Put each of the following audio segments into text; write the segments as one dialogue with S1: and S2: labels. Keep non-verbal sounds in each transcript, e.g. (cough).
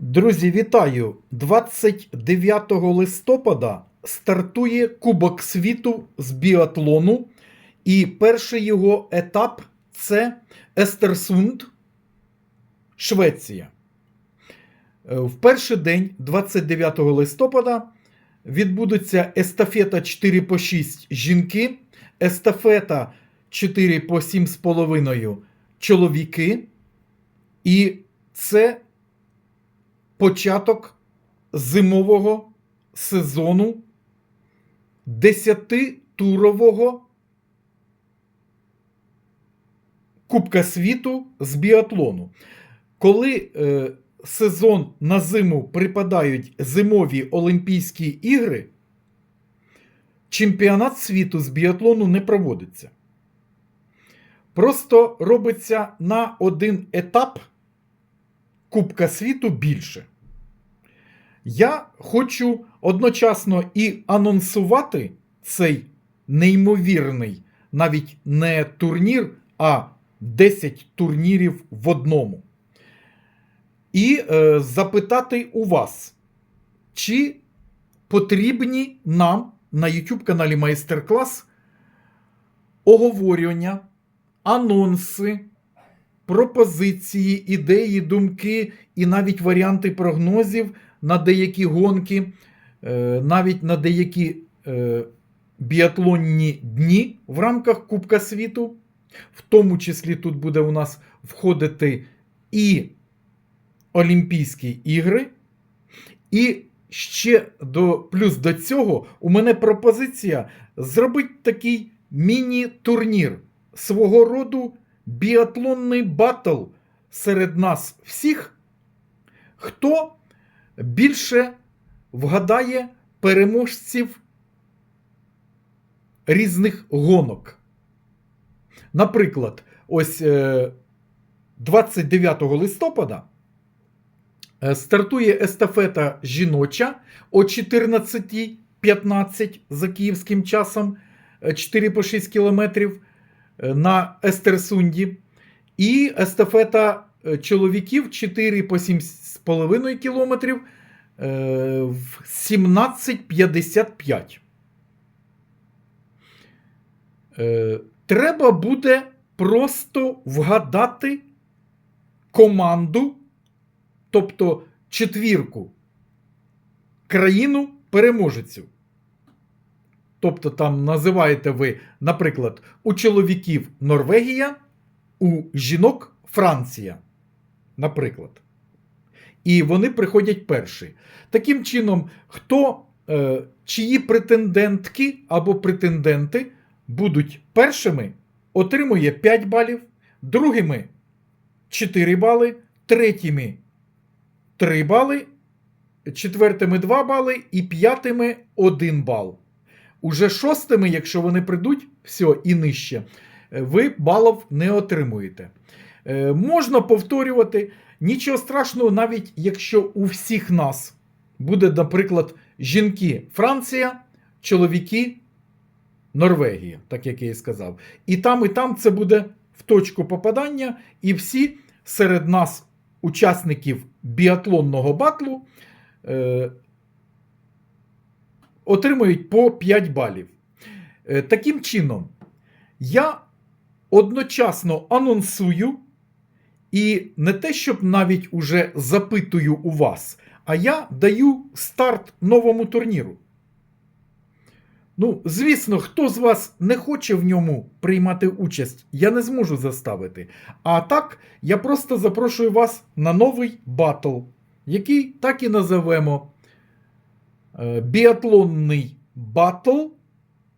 S1: Друзі, вітаю! 29 листопада стартує Кубок світу з біатлону, і перший його етап це Естерсунд, Швеція. Е, В перший день, 29 листопада, відбудеться естафета 4 по 6 жінки, естафета 4 по 7,5 чоловіки. І це початок зимового сезону 10-турового Кубка світу з біатлону. Коли е, сезон на зиму припадають зимові Олімпійські ігри, чемпіонат світу з біатлону не проводиться. Просто робиться на один етап Кубка світу більше. Я хочу одночасно і анонсувати цей неймовірний, навіть не турнір, а 10 турнірів в одному. І е, запитати у вас, чи потрібні нам на YouTube каналі Майстер-клас оговорювання, анонси, пропозиції, ідеї, думки і навіть варіанти прогнозів на деякі гонки, е, навіть на деякі е, біатлонні дні в рамках Кубка світу. В тому числі тут буде у нас входити і Олімпійські ігри. І ще до, плюс до цього у мене пропозиція зробити такий міні-турнір свого роду біатлонний батл серед нас всіх, хто більше вгадає переможців різних гонок. Наприклад, ось е, 29 листопада е, стартує естафета жіноча о 14.15 за київським часом е, 4 по 6 кілометрів е, на Естерсунді. І естафета е, чоловіків 4 по 7,5 кілометрів е, в 17.55. Е, Треба буде просто вгадати команду, тобто четвірку, країну переможецю. Тобто там називаєте ви, наприклад, у чоловіків Норвегія, у жінок Франція. Наприклад. І вони приходять перші. Таким чином, хто, е, чиї претендентки або претенденти будуть першими, отримує 5 балів, другими 4 бали, третіми 3 бали, четвертими 2 бали і п'ятими 1 бал. Уже шостими, якщо вони прийдуть, все і нижче, е, ви балів не отримуєте. Е, можна повторювати. Нічого страшного, навіть якщо у всіх нас буде, наприклад, жінки Франція, чоловіки Норвегія, так як я і сказав. І там, і там це буде в точку попадання, і всі серед нас, учасників біатлонного батлу, е, отримують по 5 балів. Е, таким чином, я одночасно анонсую і не те, щоб навіть уже запитую у вас, а я даю старт новому турніру. Ну, звісно, хто з вас не хоче в ньому приймати участь, я не зможу заставити. А так, я просто запрошую вас на новий батл, який так і називемо Біатлонний батл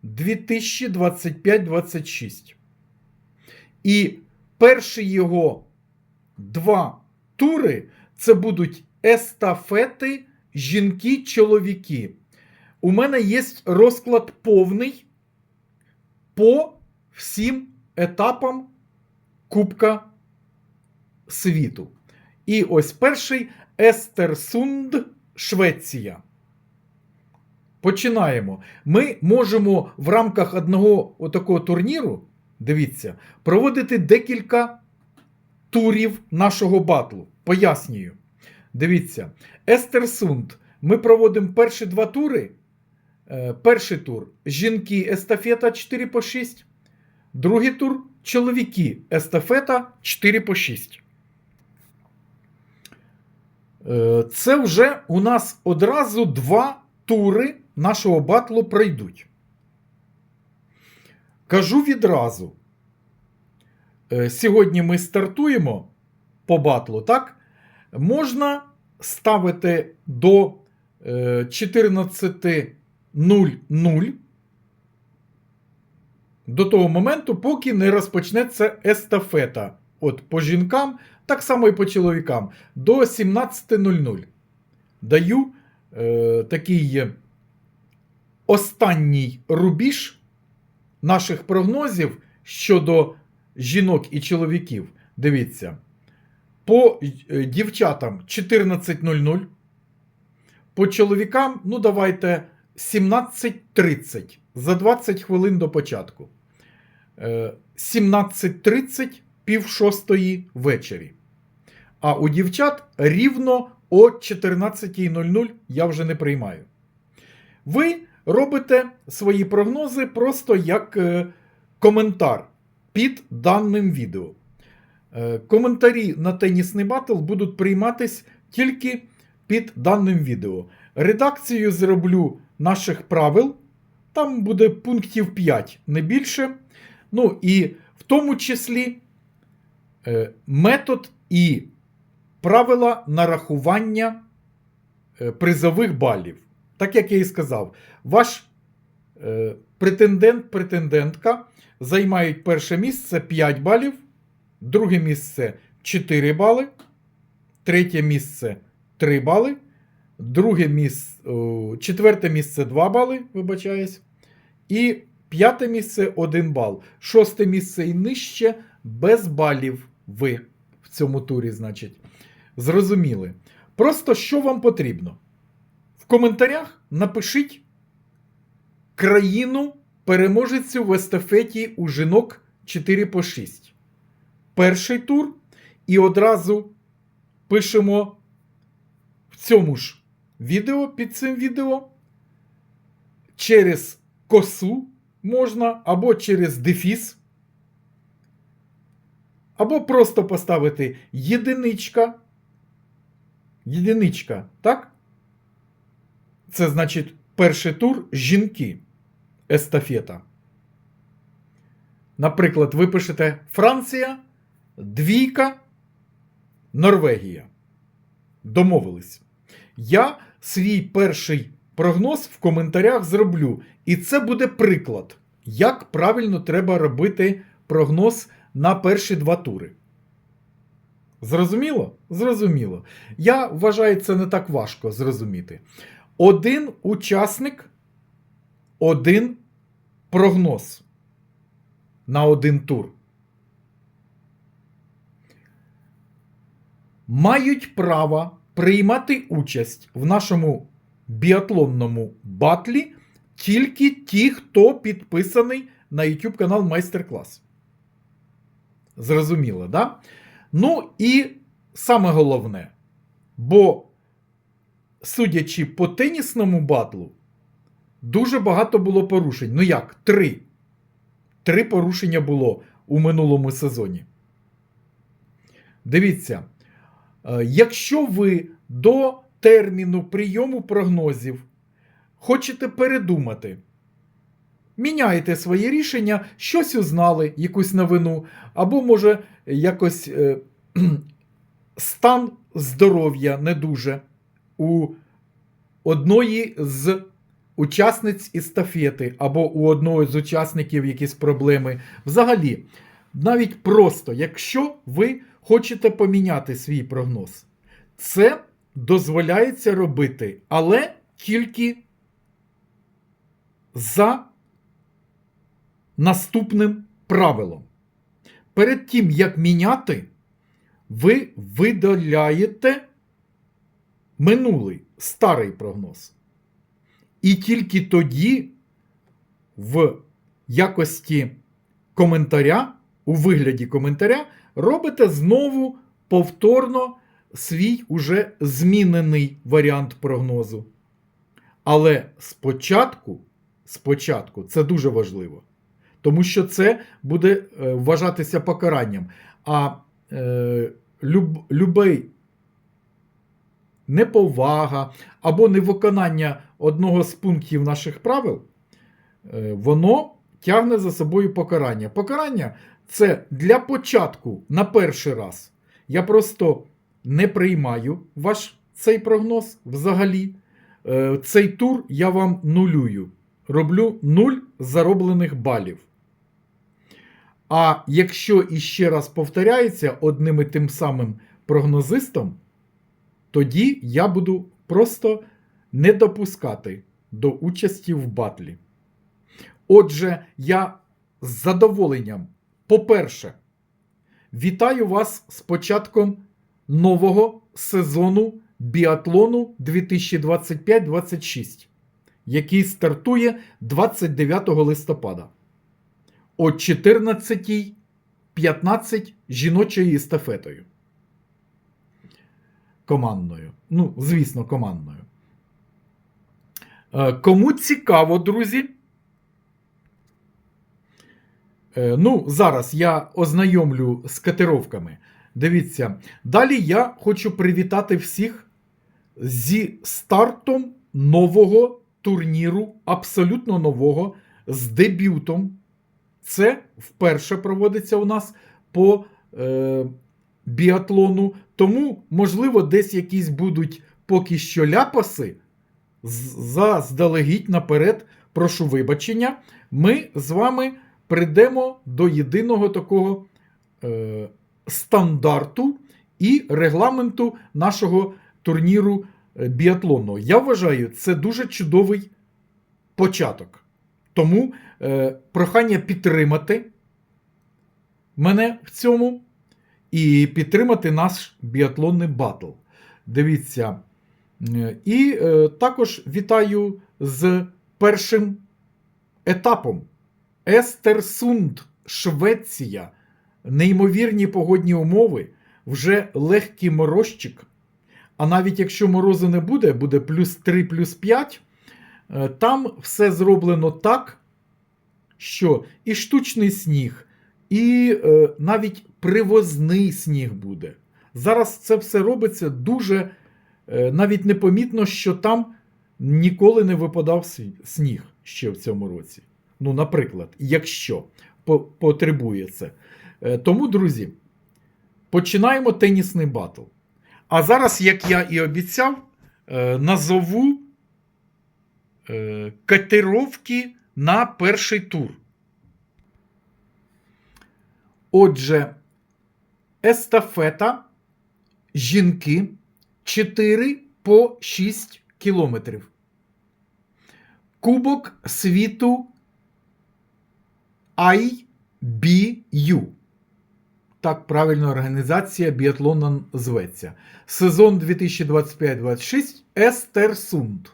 S1: 2025-26. І перші його два тури це будуть естафети жінки-чоловіки. У мене є розклад повний по всім етапам Кубка світу. І ось перший Естерсунд, Швеція. Починаємо. Ми можемо в рамках одного отакого турніру, дивіться, проводити декілька турів нашого батлу. Пояснюю. Дивіться, Естерсунд. Ми проводимо перші два тури. Е, Перший тур жінки естафета 4 по 6. Другий тур чоловіки естафета 4 по 6. Е, Це вже у нас одразу два тури нашого батлу пройдуть. Кажу відразу. Е, Сьогодні ми стартуємо по батлу, так? Можна ставити до е, 14.00 до того моменту, поки не розпочнеться естафета. От по жінкам, так само і по чоловікам, до 17.00. Даю е, такий е, останній рубіж наших прогнозів щодо жінок і чоловіків. Дивіться. По е, дівчатам 14.00. По чоловікам, ну давайте 17.30 за 20 хвилин до початку. Е, 17.30 пів шостої ввечері. А у дівчат рівно о 14.00 я вже не приймаю. Ви робите свої прогнози просто як е, коментар під даним відео. Е, Коментарі на тенісний батл будуть прийматись тільки під даним відео. Редакцію зроблю наших правил. Там буде пунктів 5, не більше. Ну і в тому числі е, метод і правила нарахування е, призових балів. Так як я і сказав, ваш е, претендент, претендентка займають перше місце 5 балів, друге місце 4 бали, третє місце 3 бали, друге місце, четверте місце 2 бали, вибачаюсь, і п'яте місце 1 бал. Шосте місце і нижче без балів ви в цьому турі, значить. Зрозуміли. Просто що вам потрібно? В коментарях напишіть країну переможецю в естафеті у жінок 4 по 6. Перший тур. І одразу пишемо в цьому ж відео під цим відео через косу можна, або через дефіс, або просто поставити єдиничка. Єдиничка, так? Це значить перший тур жінки естафета. Наприклад, ви пишете Франція, двійка, Норвегія. Домовились. Я свій перший прогноз в коментарях зроблю. І це буде приклад, як правильно треба робити прогноз на перші два тури. Зрозуміло? Зрозуміло. Я вважаю, це не так важко зрозуміти. Один учасник, один прогноз на один тур. Мають право приймати участь в нашому біатлонному батлі тільки ті, хто підписаний на YouTube канал Майстер-клас. Зрозуміло, да? Ну і саме головне, бо, судячи по тенісному батлу, дуже багато було порушень. Ну як? Три. Три порушення було у минулому сезоні. Дивіться, е, якщо ви до терміну прийому прогнозів хочете передумати, міняєте своє рішення, щось узнали, якусь новину, або, може, якось е, (clears throat) стан здоров'я не дуже у одної з учасниць естафети, або у одного з учасників якісь проблеми. Взагалі, навіть просто, якщо ви хочете поміняти свій прогноз, це дозволяється робити, але тільки за наступним правилом. Перед тим, як міняти, ви видаляєте минулий старий прогноз. І тільки тоді в якості коментаря, у вигляді коментаря, робите знову повторно свій уже змінений варіант прогнозу. Але спочатку, спочатку це дуже важливо, тому що це буде е, вважатися покаранням. А е, люб, любий неповага або невиконання одного з пунктів наших правил, е, воно тягне за собою покарання. Покарання це для початку на перший раз. Я просто не приймаю ваш цей прогноз взагалі. Е, Цей тур я вам нулюю. Роблю нуль зароблених балів. А якщо іще раз повторяється одним і тим самим прогнозистом, тоді я буду просто не допускати до участі в батлі. Отже, я з задоволенням, по-перше, вітаю вас з початком нового сезону біатлону 2025-26, який стартує 29 листопада о 14.15 жіночою естафетою. Командною. Ну, звісно, командною. Е, Кому цікаво, друзі. Е, Ну, зараз я ознайомлю з котировками. Дивіться. Далі я хочу привітати всіх зі стартом нового турніру, абсолютно нового, з дебютом. Це вперше проводиться у нас по е, біатлону. Тому, можливо, десь якісь будуть поки що ляпаси. Заздалегідь наперед, прошу вибачення. Ми з вами прийдемо до єдиного такого е, стандарту і регламенту нашого турніру е, біатлонного. Я вважаю, це дуже чудовий початок. Тому е, прохання підтримати мене в цьому і підтримати наш біатлонний батл. Дивіться. Е, І е, також вітаю з першим етапом. Естерсунд, Швеція. Неймовірні погодні умови, вже легкий морозчик. А навіть якщо морозу не буде, буде плюс 3, плюс 5, е, там все зроблено так, що і штучний сніг, і е, навіть привозний сніг буде. Зараз це все робиться дуже е, навіть непомітно, що там ніколи не випадав сніг ще в цьому році. Ну, наприклад, якщо по- потребує це. Е, Тому, друзі, починаємо тенісний батл. А зараз, як я і обіцяв, е, назову е, котировки на перший тур. Отже, естафета жінки 4 по 6 кілометрів. Кубок світу IBU. Так правильно організація біатлона зветься. Сезон 2025-26 Естерсунд.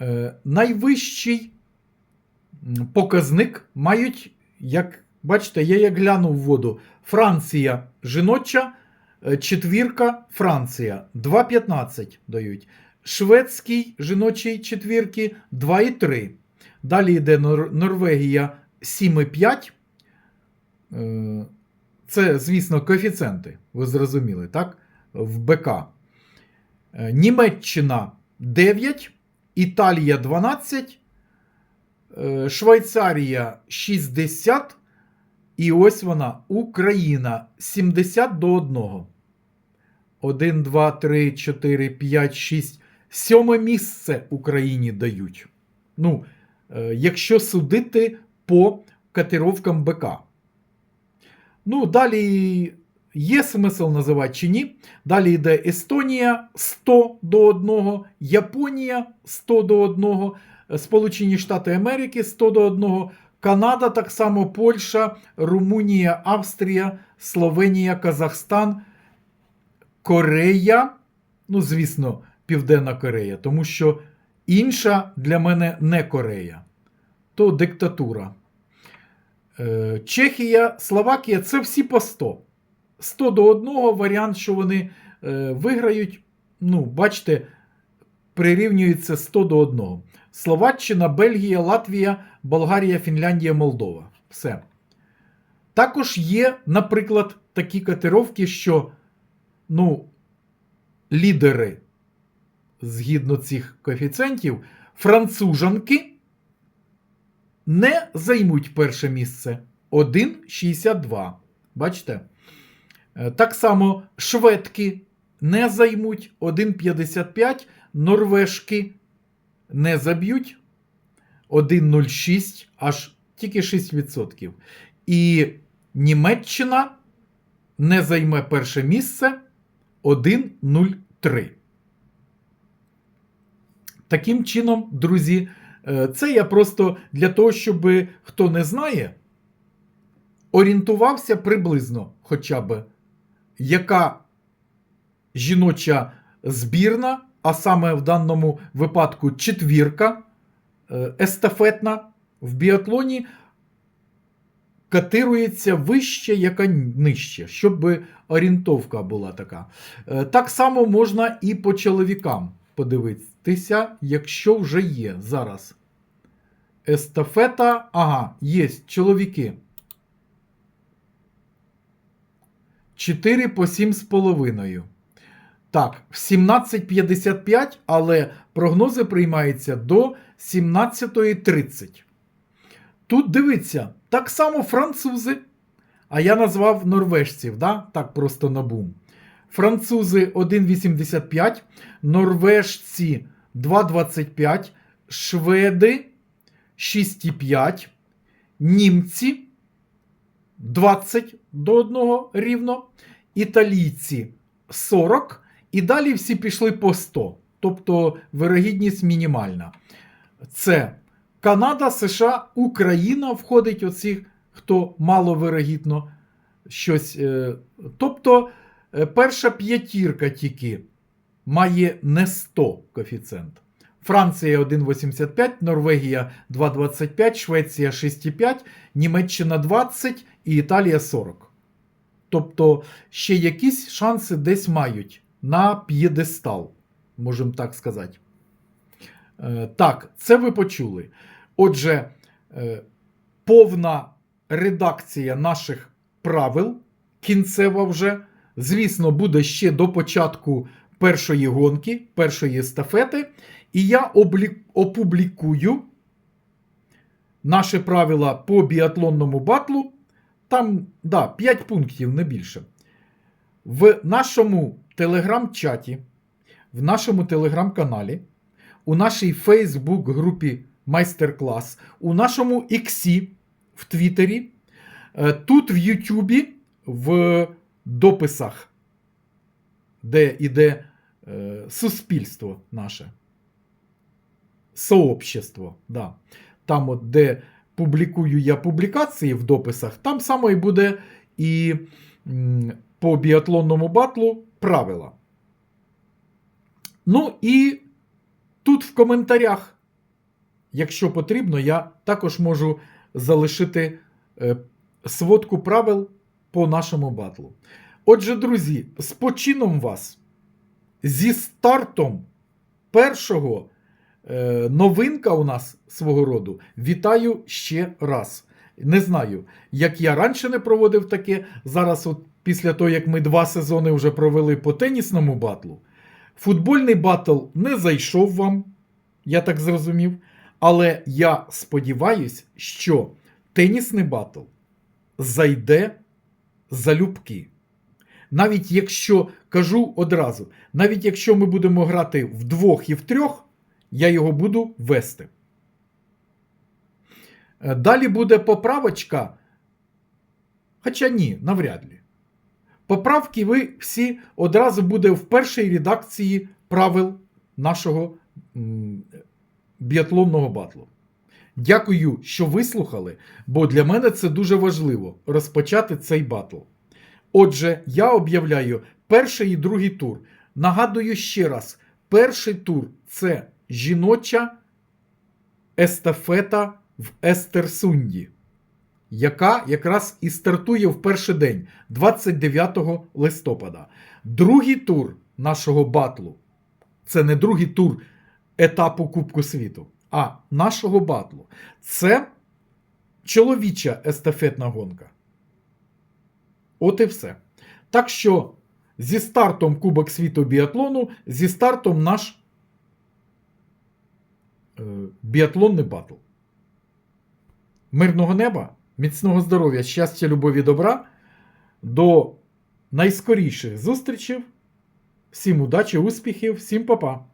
S1: Е, найвищий показник мають, як бачите, я як глянув воду. Франція жіноча, е, четвірка Франція 2,15 дають. Шведський жіночий четвірки 2,3. Далі йде Нор- Норвегія 7,5. Е, Це, звісно, коефіцієнти, ви зрозуміли, так? В БК. Німеччина 9, Італія 12, е, Швейцарія 60. І ось вона, Україна 70 до 1. 1, 2, 3, 4, 5, 6. Сьоме місце Україні дають. Ну, е, якщо судити по котировкам БК. Ну, далі є смисл називати чи ні. Далі йде Естонія 100 до 1, Японія 100 до 1, Сполучені Штати Америки 100 до 1, Канада, так само Польща, Румунія, Австрія, Словенія, Казахстан, Корея. Ну, звісно, Південна Корея, тому що інша для мене не Корея, то диктатура. Е, Чехія, Словакія це всі по 100. 100 до 1 варіант, що вони е, виграють, ну, бачите, прирівнюється 100 до 1. Словаччина, Бельгія, Латвія, Болгарія, Фінляндія, Молдова. Все. Також є, наприклад, такі котировки, що ну, лідери згідно цих коефіцієнтів, францужанки не займуть перше місце 1,62. Бачите? Е, Так само шведки не займуть 1,55, норвежки не заб'ють 1,06, аж тільки 6%. І Німеччина не займе перше місце 1,03. Таким чином, друзі, е, це я просто для того, щоб хто не знає, орієнтувався приблизно хоча б, яка жіноча збірна, а саме в даному випадку четвірка е, естафетна в біатлоні катирується вище, яка нижче, щоб орієнтовка була така. Е, Так само можна і по чоловікам подивитися, якщо вже є зараз. Естафета, ага, є чоловіки. 4 по 7,5. Так, в 17.55, але прогнози приймаються до 17.30. Тут дивіться, так само французи, а я назвав норвежців, да? так просто на бум. Французи 1,85, норвежці 2,25, шведи 6,5, німці 20 до 1 рівно, італійці 40, і далі всі пішли по 100. Тобто вирогідність мінімальна. Це Канада, США, Україна входить оці, хто маловирогідно щось. е, Тобто е, перша п'ятірка тільки має не 100 коефіцієнт. Франція 1,85, Норвегія 2,25, Швеція 6,5, Німеччина 20 і Італія 40. Тобто ще якісь шанси десь мають на п'єдестал, можемо так сказати. Е, Так, це ви почули. Отже, е, повна редакція наших правил, кінцева вже, звісно, буде ще до початку першої гонки, першої естафети. І я опублікую наші правила по біатлонному батлу. Там, да, 5 пунктів, не більше. В нашому телеграм-чаті, в нашому телеграм-каналі, у нашій Фейсбук-групі майстер-клас, у нашому Іксі в Твіттері, е, тут в Ютубі, в дописах, де йде е, суспільство наше. Сообщество, да. Там, от, де публікую я публікації в дописах, там само і буде і по біатлонному батлу правила. Ну і тут в коментарях, якщо потрібно, я також можу залишити е, сводку правил по нашому батлу. Отже, друзі, з почином вас, зі стартом першого новинка у нас свого роду. Вітаю ще раз. Не знаю, як я раніше не проводив таке. Зараз, от після того, як ми два сезони вже провели по тенісному батлу, футбольний батл не зайшов вам, я так зрозумів. Але я сподіваюся, що тенісний батл зайде залюбки. Навіть якщо кажу одразу, навіть якщо ми будемо грати вдвох і втрьох, я його буду вести. Е, Далі буде поправочка. Хоча ні, навряд ли. Поправки ви всі одразу буде в першій редакції правил нашого біатлонного батлу. Дякую, що вислухали, бо для мене це дуже важливо розпочати цей батл. Отже, я об'являю перший і другий тур. Нагадую ще раз: перший тур це жіноча естафета в Естерсунді. яка якраз і стартує в перший день, 29 листопада. Другий тур нашого батлу це не другий тур етапу Кубку світу, а нашого батлу. Це чоловіча естафетна гонка. От і все. Так що зі стартом Кубок світу біатлону, зі стартом наш біатлонний батл. Мирного неба, міцного здоров'я, щастя, любові, добра. До найскоріших зустрічей. Всім удачі, успіхів, всім па-па!